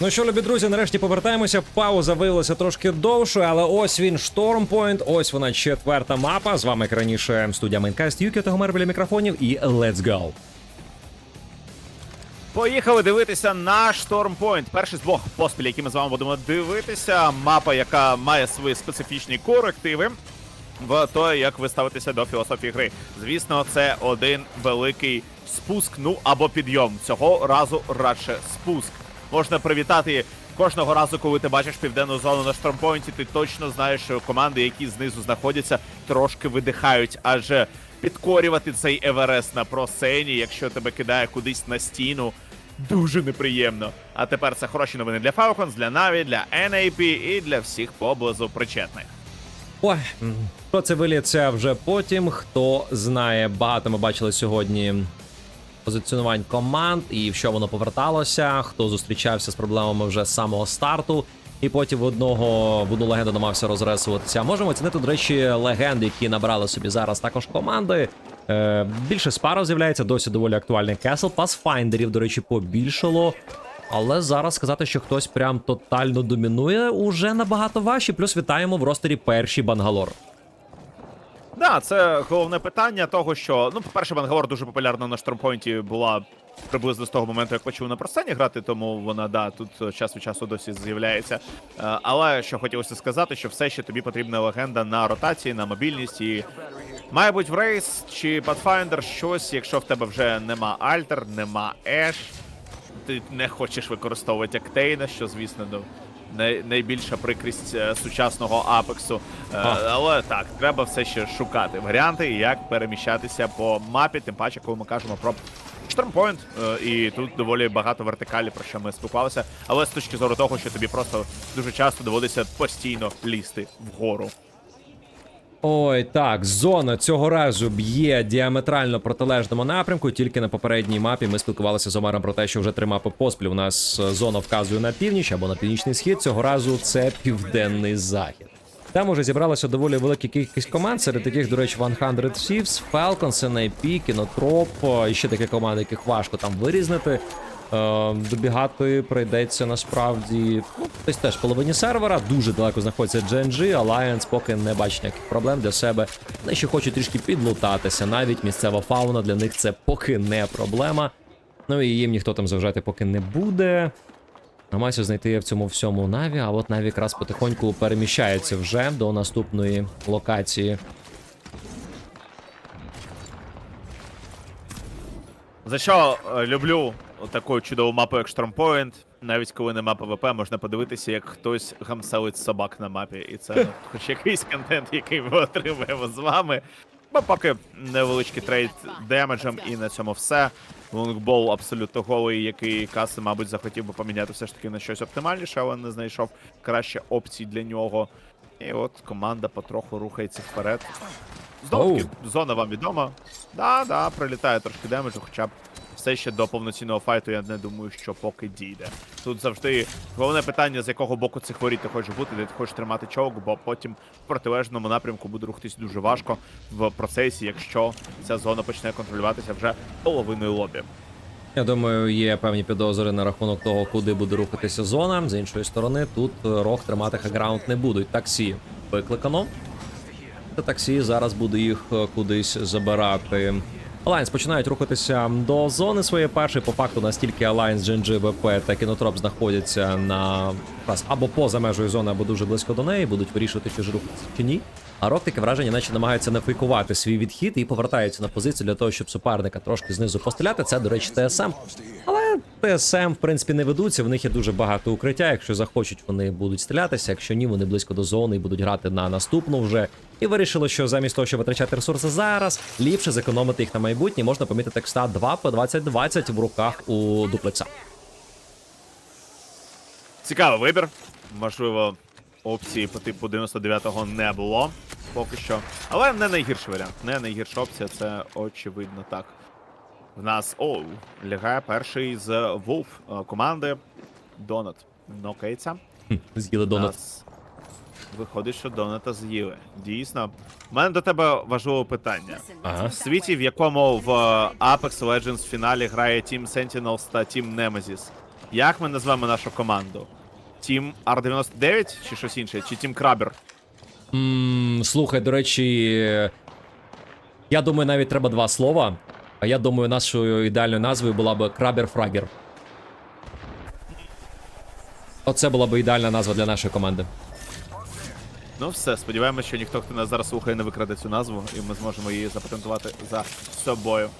Ну що, любі друзі, нарешті повертаємося. Пауза виявилася трошки довшою, але ось він Штормпойнт. Ось вона четверта мапа. З вами як раніше студія Майнкаст, Юкі та Гомер біля мікрофонів і Let's Go. Поїхали дивитися на Штормпойнт. Перший з двох поспіль, які ми з вами будемо дивитися. Мапа, яка має свої специфічні корективи. В то, як ви ставитеся до філософії гри. Звісно, це один великий спуск, ну або підйом. Цього разу радше спуск. Можна привітати кожного разу, коли ти бачиш південну зону на штормпойнті. Ти точно знаєш, що команди, які знизу знаходяться, трошки видихають. Адже підкорювати цей Еверест на просцені, якщо тебе кидає кудись на стіну, дуже неприємно. А тепер це хороші новини для Falcons, для Na'Vi, для NAP і для всіх поблизу причетних. Ой, що це виліться вже потім. Хто знає, багато ми бачили сьогодні позиціонувань команд і в що воно поверталося. Хто зустрічався з проблемами вже з самого старту. І потім в одного в одну намагався розресуватися. Можемо оцінити, до речі, легенди, які набрали собі зараз також команди. Е, більше спаров з'являється, досі доволі актуальний Кесл. Пасфайндерів, до речі, побільшало. Але зараз сказати, що хтось прям тотально домінує, уже набагато важче. Плюс вітаємо в ростері перший Бангалор. Да, це головне питання того, що ну, по-перше, Бангалор дуже популярна на штормпойнті була приблизно з того моменту, як почав на просцені грати, тому вона да тут е, час від часу досі з'являється. Е, Але що хотілося сказати, що все ще тобі потрібна легенда на ротації, на мобільність і. Має бути в рейс чи Pathfinder щось, якщо в тебе вже нема Альтер, нема Еш, ти не хочеш використовувати Актейна, що, звісно, ну, най- найбільша прикрість е, сучасного Апексу. Е, але так, треба все ще шукати варіанти, як переміщатися по мапі, тим паче, коли ми кажемо про Штормпойнт, і тут доволі багато вертикалі, про що ми спілкувалися. Але з точки зору того, що тобі просто дуже часто доводиться постійно лізти вгору. Ой, так, зона цього разу б'є діаметрально протилежному напрямку. Тільки на попередній мапі ми спілкувалися з Омаром про те, що вже три мапи поспіль. У нас е, зона вказує на північ або на північний схід. Цього разу це південний захід. Там уже зібралася доволі велика кількість команд, серед яких, до речі, 100 Thieves, Falcons, NIP, Кінотроп, і ще такі команди, яких важко там вирізнити. Е, добігати прийдеться насправді ну, десь теж половині сервера. Дуже далеко знаходиться GNG, Alliance поки не бачить ніяких проблем для себе. Вони ще хочуть трішки підлутатися. Навіть місцева фауна для них це поки не проблема. Ну і їм ніхто там заважати поки не буде. Намагаюся знайти в цьому всьому Наві, а от Наві якраз потихоньку переміщається вже до наступної локації. За що е, люблю таку чудову мапу, як Штормпойнт. Навіть коли нема ПВП, можна подивитися, як хтось гамселить собак на мапі. І це ну, хоч якийсь контент, який ми отримаємо з вами. Бо поки невеличкий трейд демеджем, і на цьому все. Лонгбол абсолютно голий, який Каси, мабуть, захотів би поміняти все ж таки на щось оптимальніше, але не знайшов краще опцій для нього. І от команда потроху рухається вперед. Знову таки, зона вам відома. Да, да, прилітає трошки демеджу, хоча б все ще до повноцінного файту я не думаю, що поки дійде. Тут завжди головне питання, з якого боку цих воріт ти хочеш бути, де ти хочеш тримати човк, бо потім в протилежному напрямку буде рухатись дуже важко в процесі, якщо ця зона почне контролюватися вже половиною лобі. Я думаю, є певні підозри на рахунок того, куди буде рухатися зона. З іншої сторони, тут е, рог тримати хаграунд не будуть. Таксі викликано. Та таксі зараз буде їх е, кудись забирати. Alliance починають рухатися до зони своєї першої. По факту настільки Alliance, GNG, ВП та Кінотроп знаходяться на або поза межею зони, або дуже близько до неї, будуть вирішувати, чи ж рухатися чи ні. А рок таке враження, наче намагаються не фейкувати свій відхід і повертаються на позицію для того, щоб суперника трошки знизу постріляти. Це, до речі, ТСМ. Але ТСМ, в принципі, не ведуться. В них є дуже багато укриття. Якщо захочуть, вони будуть стрілятися. Якщо ні, вони близько до зони і будуть грати на наступну вже. І вирішили, що замість того, щоб витрачати ресурси зараз, ліпше зекономити їх на майбутнє. Можна помітити текста 2 по 2020 в руках у дуплекса. Цікавий вибір. Можливо, опції по типу 99-го не було поки що. Але не найгірший варіант. Не найгірша опція, це очевидно так. В нас оу, лягає перший з Вулф команди. Донат нокається. З'їли донат. Нас Виходить, що Доната з'їли. Дійсно. У мене до тебе важливе питання. Ага. В світі, в якому в Apex Legends в фіналі грає Team Sentinels та Team Nemesis, Як ми назвемо нашу команду? Тім R99 чи щось інше? Чи Тім Крабер? М, слухай, до речі, я думаю, навіть треба два слова. А я думаю, нашою ідеальною назвою була б Крабер-Фрагер. Оце була б ідеальна назва для нашої команди. Ну все, сподіваємося, що ніхто, хто нас зараз слухає, не викраде цю назву, і ми зможемо її запатентувати за собою.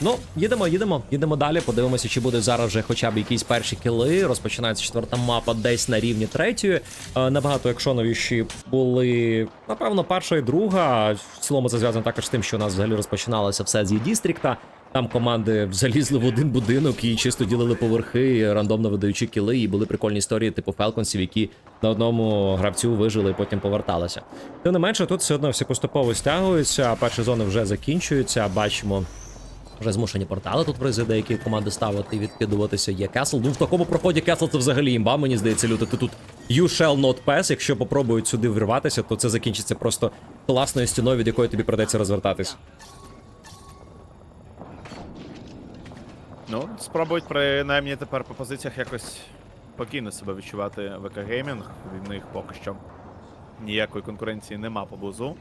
Ну, їдемо, їдемо, їдемо далі. Подивимося, чи буде зараз вже хоча б якісь перші кіли. Розпочинається четверта мапа десь на рівні третьої. Е, набагато екшоновіші були, напевно, перша і друга. В цілому це зв'язано також з тим, що у нас взагалі розпочиналося все з Є-Дістрікта. Там команди залізли в один будинок і чисто ділили поверхи, рандомно видаючи кіли. І були прикольні історії, типу Фелконсів, які на одному гравцю вижили і потім поверталися. Тим не менше, тут все одно всі поступово стягуються. Перші зони вже закінчуються. Бачимо. Вже змушені портали тут призи деякі команди ставити і відкидуватися. Є Кесл. Ну в такому проході Кесл це взагалі імба, мені здається, лютити тут You shall not pass. Якщо попробують сюди вриватися, то це закінчиться просто класною стіною, від якої тобі придеться розвертатись. Ну, спробують принаймні тепер по позиціях якось спокійно себе відчувати ВК Геймінг. Від них поки що ніякої конкуренції нема поблизу.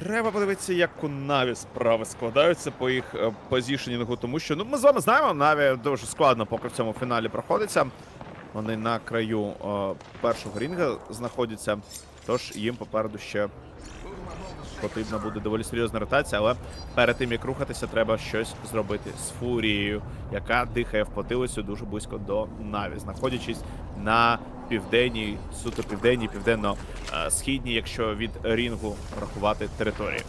Треба подивитися, як у Наві справи складаються по їх е, позішенінгу, тому що ну ми з вами знаємо, Наві дуже складно поки в цьому фіналі проходиться. Вони на краю е, першого рінга знаходяться, тож їм попереду ще потрібна буде доволі серйозна ротація, але перед тим як рухатися, треба щось зробити з фурією, яка дихає в потилицю дуже близько до Наві, знаходячись на південній, суто південній, південно-східній, якщо від рінгу рахувати території.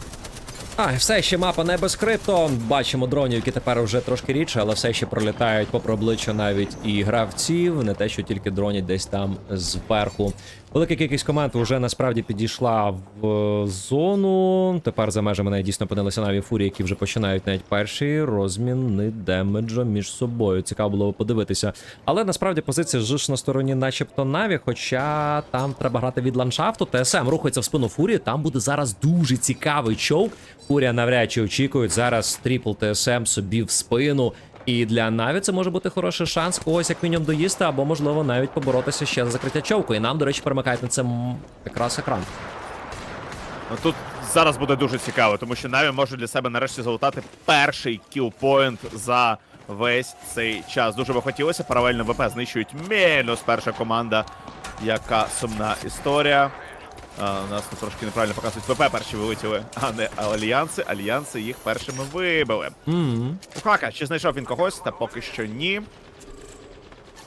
А, все ще мапа не безкрито. Бачимо дронів, які тепер вже трошки рідше, але все ще пролітають попри обличчя навіть і гравців, не те, що тільки дронять десь там зверху. Велика кількість команд вже насправді підійшла в е, зону. Тепер за межами неї дійсно опинилися наві фурії, які вже починають навіть перші розміни демеджа між собою. Цікаво було подивитися. Але насправді позиція ж на стороні, начебто, наві, хоча там треба грати від ландшафту. ТСМ рухається в спину фурії. Там буде зараз дуже цікавий чоу. Фурія навряд чи очікують зараз трипл ТСМ собі в спину. І для Наві це може бути хороший шанс когось як мінімум доїсти, або можливо навіть поборотися ще за закриття човку. І нам, до речі, перемикають на це якраз екран. Ну, Тут зараз буде дуже цікаво, тому що Наві може для себе нарешті залутати перший кілпоінт за весь цей час. Дуже би хотілося. Паралельно ВП знищують мінус перша команда. Яка сумна історія. А, у нас тут трошки неправильно показують. ВП перші вилетіли, а не альянси. Альянси їх першими вибили. У Хака, чи знайшов він когось? Та поки що ні.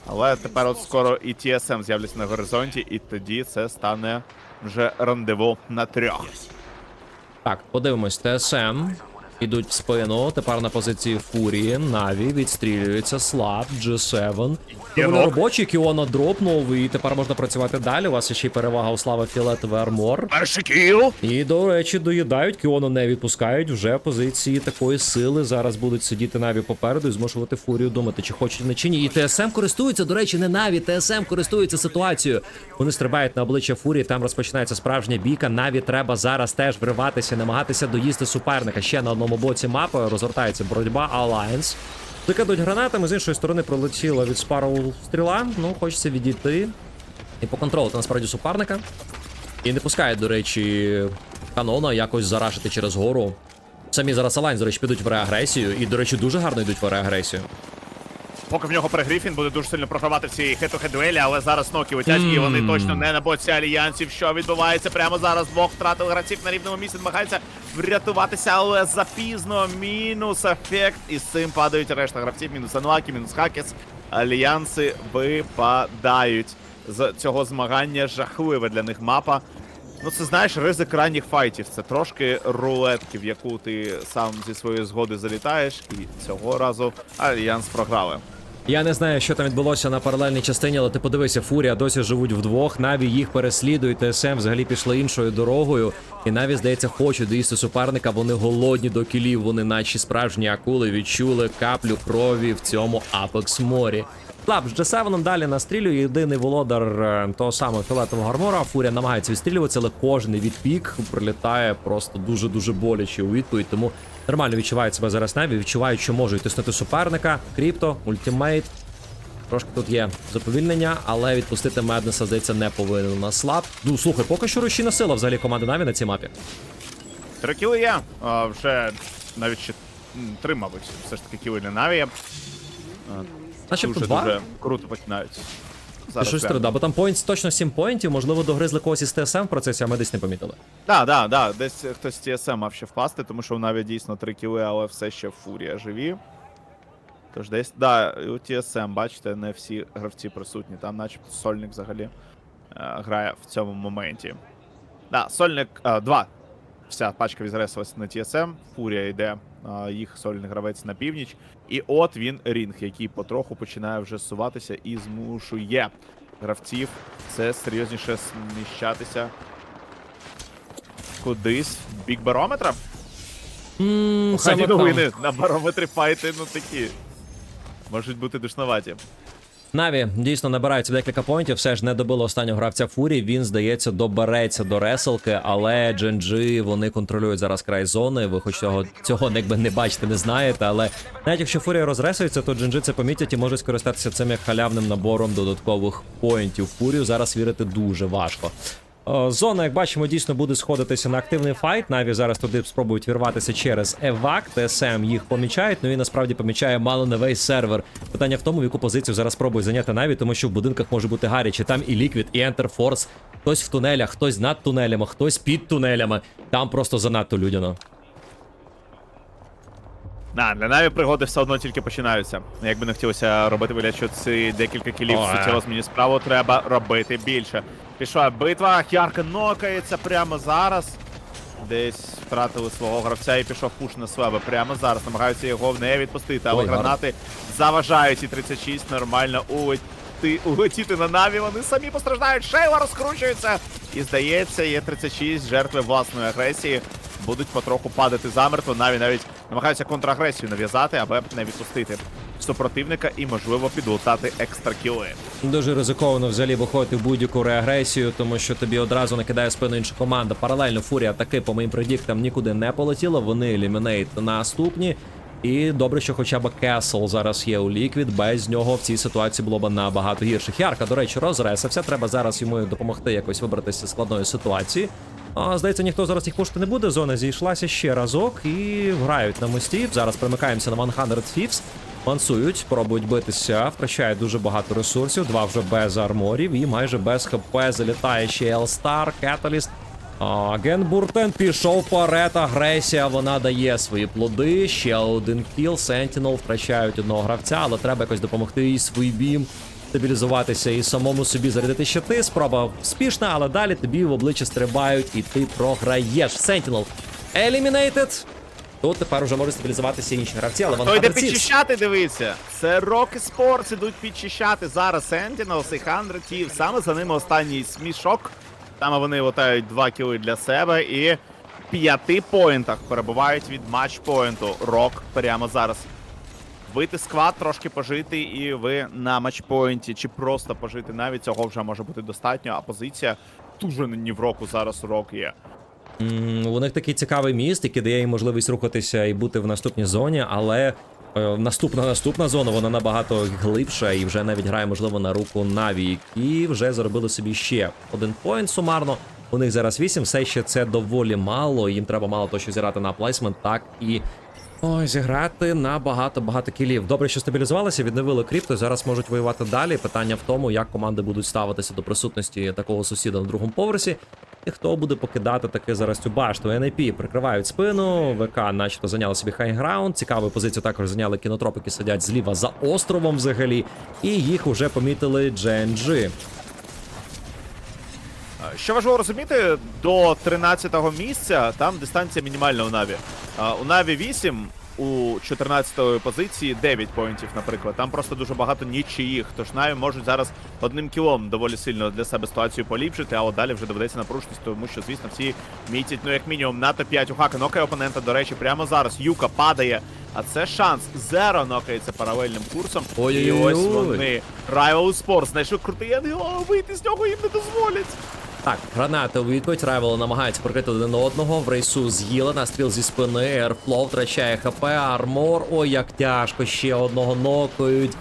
Але тепер от скоро і TSM з'являться на горизонті, і тоді це стане вже рандеву на трьох. Так, подивимось, ТСМ. Ідуть в спину. Тепер на позиції Фурії. Наві відстрілюється. Слаб, G7. Доволі робочий, Кіона дропнув, і тепер можна працювати далі. У вас ще й перевага у слави фіолетовий армор. Перший кіл! І, до речі, доїдають, Кіону не відпускають. Вже позиції такої сили зараз будуть сидіти Наві попереду і змушувати фурію думати, чи хочуть вони чи ні. І ТСМ користується, до речі, не Наві. ТСМ користується ситуацією. Вони стрибають на обличчя фурії. Там розпочинається справжня бійка. Наві треба зараз теж вриватися, намагатися доїсти суперника. Ще на одному боці мапи розгортається боротьба Alliance. Закидують гранатами, з іншої сторони пролетіла від спару стріла. Ну, хочеться відійти і поконтролити насправді суперника. І не пускають, до речі, канона якось зарашити через гору. Самі зараз Alliance, до речі, підуть в реагресію. І, до речі, дуже гарно йдуть в реагресію. Поки в нього перегрів, він буде дуже сильно програвати в цій хет-то-хет дуелі, але зараз ноки летять, і вони точно не на боці альянсів. Що відбувається прямо зараз? Двох втратили гравців на рівному місці, намагаються врятуватися, але запізно. Мінус ефект. І з цим падають решта гравців. Мінус Анлакі, мінус Хакес. Альянси випадають з цього змагання. Жахлива для них мапа. Ну, це знаєш, ризик ранніх файтів. Це трошки рулетки, в яку ти сам зі своєї згоди залітаєш, і цього разу Альянс програли. Я не знаю, що там відбулося на паралельній частині, але ти подивися, Фурія досі живуть вдвох. Наві їх переслідують. ТСМ взагалі пішли іншою дорогою. І Наві, здається, хочуть доїсти суперника. Вони голодні до кілів. Вони, наче справжні акули, відчули каплю крові в цьому Апекс морі. Клап з G7 далі настрілює. Єдиний володар е, того самого фіолетового армора. Фурія намагається відстрілюватися, але кожний відпік прилітає просто дуже дуже боляче у відповідь. Тому Нормально відчувають себе зараз Наві, відчувають, що можуть тиснути суперника. Кріпто, ультимейт. Трошки тут є заповільнення, але відпустити Меднеса, здається, не повинен на слаб. Ну, слухай, поки що рушійна сила взагалі команди Наві на цій мапі. Три кіли є. А, вже навіть ще три, мабуть, все ж таки кіли на Наві. Начебто Дуже два. дуже круто починають. Зараз щось треба, бо там поінтс точно 7 поінтів, можливо, догризли когось із ТСМ в процесі, а ми десь не помітили. Да, да, да, десь хтось з TSM мав ще впасти, тому що у Наві дійсно три кіли, але все ще фурія живі. Тож десь, да, у TSM, бачите, не всі гравці присутні. Там, начебто, сольник взагалі е, грає в цьому моменті. Да, сольник е. Вся пачка відресилась на TSM, фурія йде, їх сольний гравець на північ. І от він рінг, який потроху починає вже суватися і змушує гравців це серйозніше сміщатися кудись в бік барометра. Mm, Хані новини на барометрі файти, ну такі. Можуть бути душноваті. Наві дійсно набираються декілька поінтів. Все ж не добило останнього гравця Фурі. Він здається добереться до реселки, але Дженджі вони контролюють зараз край зони. Ви хоч цього цього якби не бачите, не знаєте. Але навіть якщо Фурія розресується, то Дженджі це помітять і можуть скористатися цим як халявним набором додаткових поінтів. Фурію зараз вірити дуже важко. О, Зона, як бачимо, дійсно буде сходитися на активний файт. Наві зараз туди спробують вірватися через евак. ТСМ їх помічають. Ну і насправді помічає мало не весь сервер. Питання в тому, в яку позицію зараз спробують зайняти Наві, тому що в будинках може бути гаряче. Там і Ліквід, і Enter Force. Хтось в тунелях, хтось над тунелями, хтось під тунелями. Там просто занадто людяно. На, для Наві пригоди все одно тільки починаються. Якби не хотілося робити вигляд, що ці декілька кілів Ой. суттєво змінюють справу, треба робити більше. Пішла битва, Хярка нокається прямо зараз. Десь втратили свого гравця і пішов пуш на себе. Прямо зараз намагаються його не відпустити, але Ой, гарно. гранати заважають і 36 нормально улети, улетіти на Наві. Вони самі постраждають, Шейла розкручується. І здається, є 36 жертви власної агресії. Будуть потроху падати замертво. Наві навіть намагаються контрагресію нав'язати, аби не відпустити супротивника і, можливо, підлутати екстра кіли. Дуже ризиковано взагалі виходити в будь-яку реагресію, тому що тобі одразу накидає спину інша команда. Паралельно фурія таки по моїм предіктам нікуди не полетіла. Вони елімінейт наступні. І добре, що хоча б Кесл зараз є у ліквід. Без нього в цій ситуації було б набагато гірше. Ярка, до речі, розресався. Треба зараз йому допомогти якось вибратися з складної ситуації. А, здається, ніхто зараз їх пушити не буде. Зона зійшлася ще разок і грають на мості. Зараз примикаємося на 100 Thieves. Мансують, пробують битися, втрачають дуже багато ресурсів. Два вже без арморів і майже без хп залітає ще Елстар, Кеталіст. Генбуртен пішов вперед, агресія, вона дає свої плоди. Ще один кіл, Сентінел втрачають одного гравця, але треба якось допомогти і свій бім стабілізуватися і самому собі зарядити щити. Спроба успішна, але далі тобі в обличчя стрибають і ти програєш. Сентінел eliminated. Тут тепер вже можуть стабілізуватися інші гравці, але Хто Ван йде підчищати, дивіться. Це Rocky Sports ідуть підчищати. Зараз Sentinels і 100 Thieves. Саме за ними останній смішок. Там вони латають два кіли для себе і в п'яти поінтах перебувають від матчпоінту. Рок прямо зараз. Вийти сквад, трошки пожити, і ви на матчпоінті, чи просто пожити навіть цього вже може бути достатньо, а позиція дуже ні в року зараз рок є. У них такий цікавий міст, який дає їм можливість рухатися і бути в наступній зоні, але е, наступна наступна зона вона набагато глибша і вже навіть грає, можливо, на руку Наві, які вже заробили собі ще один поінт сумарно. У них зараз 8, все ще це доволі мало. Їм треба мало того, що зіграти на плейсмент, так і. Ой, зіграти на багато-багато кілів. Добре, що стабілізувалися, відновили крипто. Зараз можуть воювати далі. Питання в тому, як команди будуть ставитися до присутності такого сусіда на другому поверсі. І хто буде покидати таки зараз цю башту? NIP прикривають спину. ВК, начебто, зайняли собі хайграунд. Цікаву позицію також зайняли кінотропики, сидять зліва за островом взагалі. І їх уже помітили. Е, Що важливо розуміти, до 13-го місця там дистанція мінімальна у Наві. У Наві 8, у 14-ї позиції 9 поінтів, наприклад. Там просто дуже багато нічиїх. Тож Наві можуть зараз одним кілом доволі сильно для себе ситуацію поліпшити, а от далі вже доведеться напружитись, тому що, звісно, всі мітять, ну як мінімум, на топ-5 у Хака нокає опонента. До речі, прямо зараз Юка падає. А це шанс. Зеро нокається паралельним курсом. І Ой-ой-ой. ось вони. Rival Sports знайшли крутий ангел, а вийти з нього їм не дозволять. Так, гранати у відповідь. Райвели намагаються прикрити один одного. В рейсу з'їли настріл зі спини. Airflow втрачає хп, армор. Ой, як тяжко. Ще одного нокають.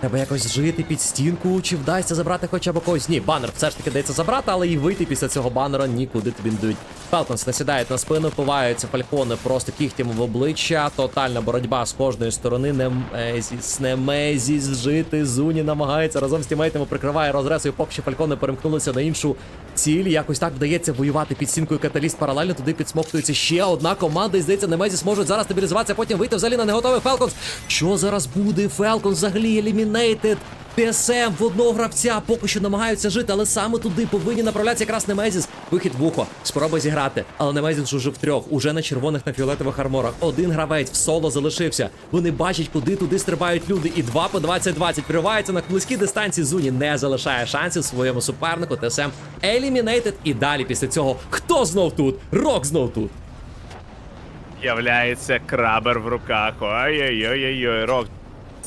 Треба якось жити під стінку, чи вдасться забрати хоча б когось. Ні, банер все ж таки дається забрати, але і вийти після цього банера нікуди тобі не дають. Фелконс насідають на спину, впиваються фалькони просто кігтями в обличчя. Тотальна боротьба з кожної сторони. Немезіс, Немезіс жити. Зуні намагається разом з тімейтами прикриває розрез, і поки що фалькони перемкнулися на іншу ціль. Якось так вдається воювати під стінкою каталіст. Паралельно туди підсмоктується ще одна команда. І здається, немезі зможуть зараз стабілізуватися, потім вийти взагалі на неготовий Фелконс. Що зараз буде? Фелконс взагалі елімінейтед. ТСМ в одного гравця поки що намагаються жити, але саме туди повинні направлятися якраз Немезіс. Вихід в ухо, спроба зіграти. Але Немезіс уже в трьох, уже на червоних на фіолетових арморах. Один гравець в соло залишився. Вони бачать, куди туди стрибають люди. І 2 по 20-20 привається на близькій дистанції. Зуні не залишає шансів своєму супернику. ТСМ елімінейтед. І далі після цього хто знов тут? Рок знов тут. Являється крабер в руках. Ой-ой-ой-ой, рок.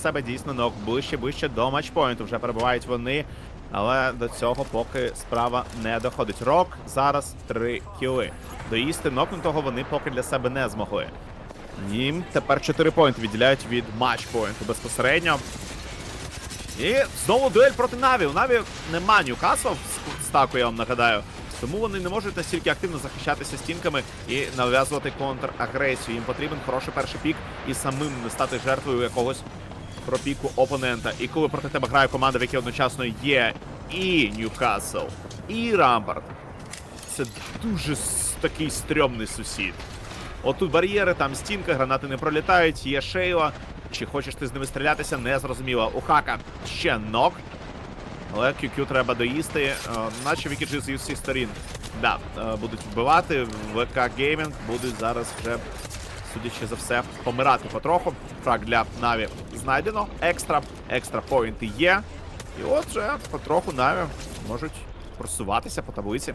Себе дійсно ног ближче, ближче до матчпоінту. Вже перебувають вони. Але до цього поки справа не доходить. Рок зараз три кіли. Доїсти нокнутого вони поки для себе не змогли. Їм тепер 4 поінти відділяють від матчпоінту безпосередньо. І знову дуель проти Наві. У Наві нема Ньюкасла в стаку, я вам нагадаю. Тому вони не можуть настільки активно захищатися стінками і нав'язувати контрагресію. Їм потрібен хороший перший пік і самим не стати жертвою якогось пропіку опонента. І коли проти тебе грає команда, в якій одночасно є і Ньюкасл, і Рампард, це дуже такий стрьомний сусід. Отут бар'єри, там стінка, гранати не пролітають, є Шейла. Чи хочеш ти з ними стрілятися, не зрозуміло. У Хака ще нок. Але QQ треба доїсти, е, наче Вікіджи з усіх сторін. Да, е, будуть вбивати. ВК Gaming будуть зараз вже, судячи за все, помирати потроху. Фраг для Наві знайдено. Екстра, екстра поінти є. І от вже потроху Наві можуть просуватися по таблиці.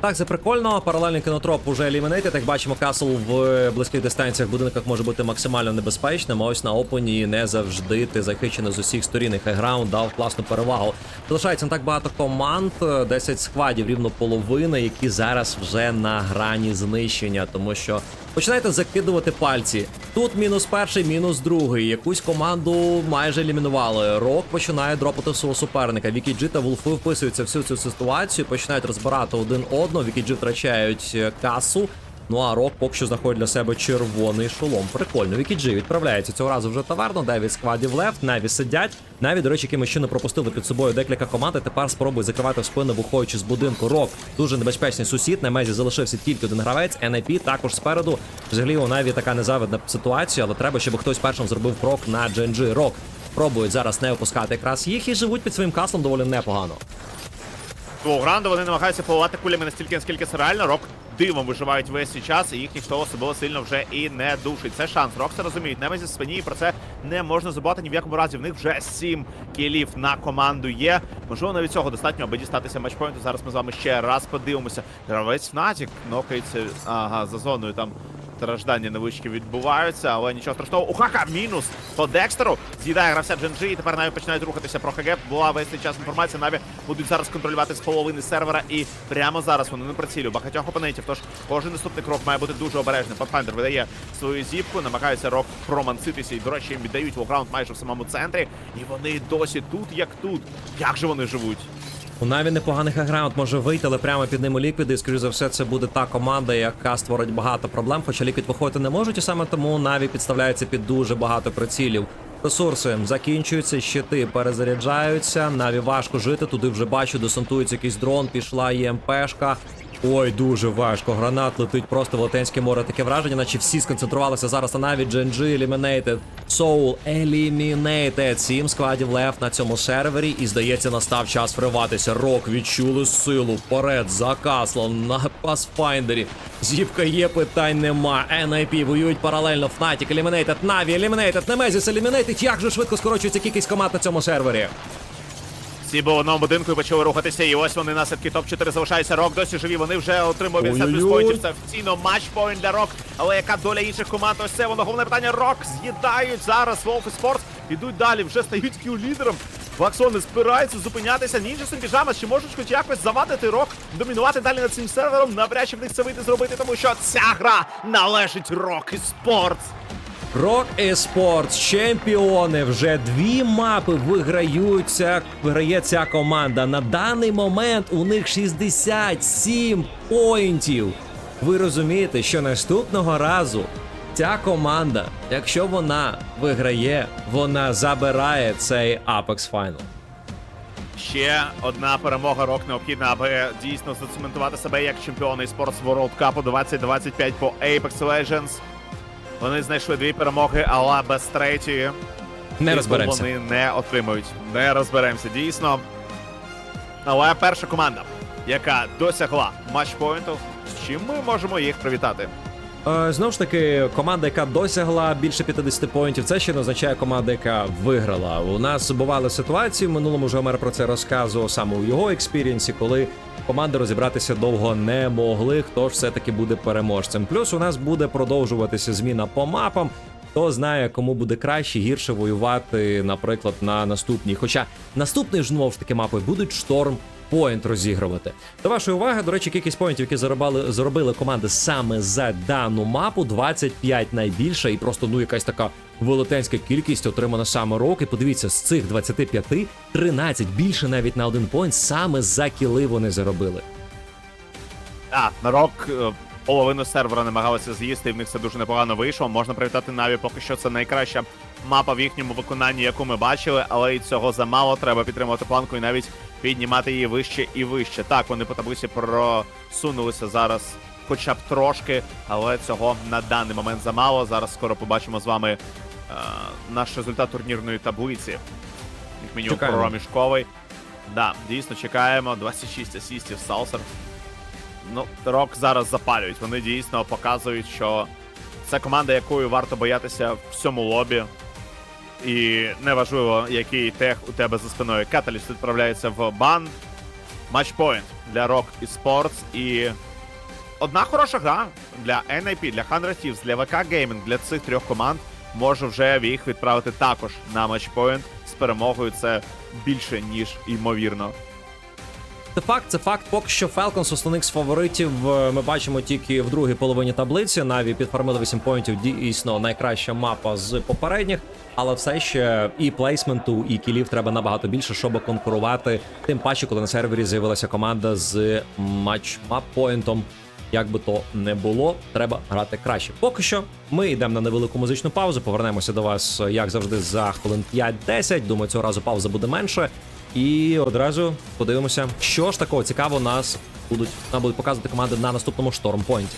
Так, це прикольно. Паралельний кінотроп уже елімінейтед. Як бачимо, Касл в близьких дистанціях будинках може бути максимально небезпечним. А ось на опені не завжди ти захищений з усіх сторін. І хайграунд дав класну перевагу. Залишається не так багато команд, 10 складів, рівно половина, які зараз вже на грані знищення, тому що починаєте закидувати пальці. Тут мінус перший, мінус другий. Якусь команду майже елімінували. Рок починає дропати свого суперника. Вікі Джі та Вулфи вписуються всю цю ситуацію, починають розбирати один одного. Вікі Джі втрачають е, касу. Ну а Рок поки що знаходить для себе червоний шолом. Прикольно. Вікі Джі відправляється цього разу вже в таверну. Дев'ять складів лефт. Наві сидять. Наві, до речі, якими ще не пропустили під собою декілька команд. і Тепер спробує закривати в спину, виходячи з будинку. Рок дуже небезпечний сусід. На мезі залишився тільки один гравець. NIP також спереду. Взагалі у Наві така незавидна ситуація, але треба, щоб хтось першим зробив крок на GNG. Рок пробують зараз не опускати якраз їх і живуть під своїм каслом доволі непогано. Свого гранду вони намагаються поливати кулями настільки, наскільки це реально. Рок дивом виживають весь цей час, і їх ніхто особливо сильно вже і не душить. Це шанс. Рок це розуміють. Немезі спині, і про це не можна забувати ні в якому разі. В них вже сім кілів на команду є. Можливо, навіть цього достатньо, аби дістатися матчпойнту. Зараз ми з вами ще раз подивимося. Гравець Фнатік нокається ага, за зоною там. Страждання невеличкі відбуваються, але нічого страшного. У Хака мінус по Декстеру. З'їдає гравця Дженджі, і тепер навіть починають рухатися про ХГ. Була весь цей час інформація. Наві будуть зараз контролювати з половини сервера. І прямо зараз вони на прицілю багатьох опонентів. Тож кожен наступний крок має бути дуже обережним. Pathfinder видає свою зіпку, намагається рок проманситися. І, до речі, їм віддають вограунд майже в самому центрі. І вони досі тут, як тут. Як же вони живуть? У Наві непоганий хаграунд може вийти, але прямо під ними ліквіди. І, скоріш за все, це буде та команда, яка створить багато проблем. Хоча ліквід виходити не можуть, і саме тому Наві підставляється під дуже багато прицілів. Ресурси закінчуються, щити перезаряджаються. Наві важко жити. Туди вже бачу, десантується якийсь дрон, пішла ЄМПшка. Ой, дуже важко. Гранат летить просто в Латинське море. Таке враження, наче всі сконцентрувалися зараз на Наві. GNG Eliminated, Soul Eliminated. Сім складів лев на цьому сервері. І здається, настав час вриватися. Рок відчули силу. Вперед за Каслом на Pathfinder. Зіпка є, питань нема. NIP воюють паралельно. Fnatic Eliminated, Na'Vi Eliminated, Nemesis Eliminated. Як же швидко скорочується кількість команд на цьому сервері. Всі були в одному будинку і почали рухатися. І ось вони наслідки топ-4 залишаються. Рок досі живі. Вони вже отримують 50 плюс поінтів. Це офіційно матч-поінт для Рок. Але яка доля інших команд? Ось це воно головне питання. Рок з'їдають зараз Wolf Sports. Ідуть далі, вже стають кіл-лідером. Флаксони збираються зупинятися. Нінджасом піжама чи можуть хоч якось завадити рок, домінувати далі над цим сервером. Навряд чи в них це вийде зробити, тому що ця гра належить рок і спортс. Rock Esports, чемпіони. Вже дві мапи виграються. Виграє ця команда. На даний момент у них 67 поінтів. Ви розумієте, що наступного разу ця команда, якщо вона виграє, вона забирає цей Apex Final. Ще одна перемога рок необхідна, аби дійсно зацементувати себе як чемпіони Sports World Cup 2025 по Apex Legends. Вони знайшли дві перемоги, але без третьої Не розберемося. Вони не отримують. Не розберемося, дійсно. Але перша команда, яка досягла матчпоінту, з чим ми можемо їх привітати? Е, Знову ж таки, команда, яка досягла більше 50 поінтів, це ще не означає команда, яка виграла. У нас бували ситуації. В минулому вже Омер про це розказував саме у його експірієнсі, коли команди розібратися довго не могли. Хто ж все-таки буде переможцем? Плюс у нас буде продовжуватися зміна по мапам. Хто знає, кому буде краще, гірше воювати, наприклад, на наступній. Хоча наступний ж знову ж таки мапи будуть шторм. Поінт розігрувати. До вашої уваги, до речі, кількість поінтів, які заробили, заробили команди саме за дану мапу, 25 найбільша, і просто ну якась така велетенська кількість отримана саме рок. І подивіться, з цих 25 13 більше навіть на один поінт саме за кіли вони заробили. А, на рок е, половину сервера намагалися з'їсти, і в них це дуже непогано вийшло. Можна привітати Наві, поки що це найкраща мапа в їхньому виконанні, яку ми бачили, але і цього замало. Треба підтримувати планку і навіть піднімати її вище і вище. Так, вони по таблиці просунулися зараз хоча б трошки, але цього на даний момент замало. Зараз скоро побачимо з вами е, наш результат турнірної таблиці. Як мінімум проміжковий. Да, дійсно чекаємо. 26 асістів Салсер. Ну, рок зараз запалюють. Вони дійсно показують, що це команда, якою варто боятися в всьому лобі. І неважливо, який тех у тебе за спиною. Каталіст відправляється в бан. Матчпоінт для Rock і Sports. І одна хороша гра для NIP, для 100 Thieves, для VK Gaming, для цих трьох команд може вже їх відправити також на матчпоінт з перемогою. Це більше, ніж ймовірно. Це факт, це факт. Поки що Falcons основних з фаворитів е, ми бачимо тільки в другій половині таблиці. Наві підформили 8 поінтів. Дійсно найкраща мапа з попередніх, але все ще і плейсменту, і кілів треба набагато більше, щоб конкурувати. Тим паче, коли на сервері з'явилася команда з матч поінтом. Як би то не було, треба грати краще. Поки що ми йдемо на невелику музичну паузу. Повернемося до вас, як завжди, за хвилин 5-10. Думаю, цього разу пауза буде менше. І одразу подивимося, що ж такого цікавого нас будуть нам будуть показувати команди на наступному штормпойнті.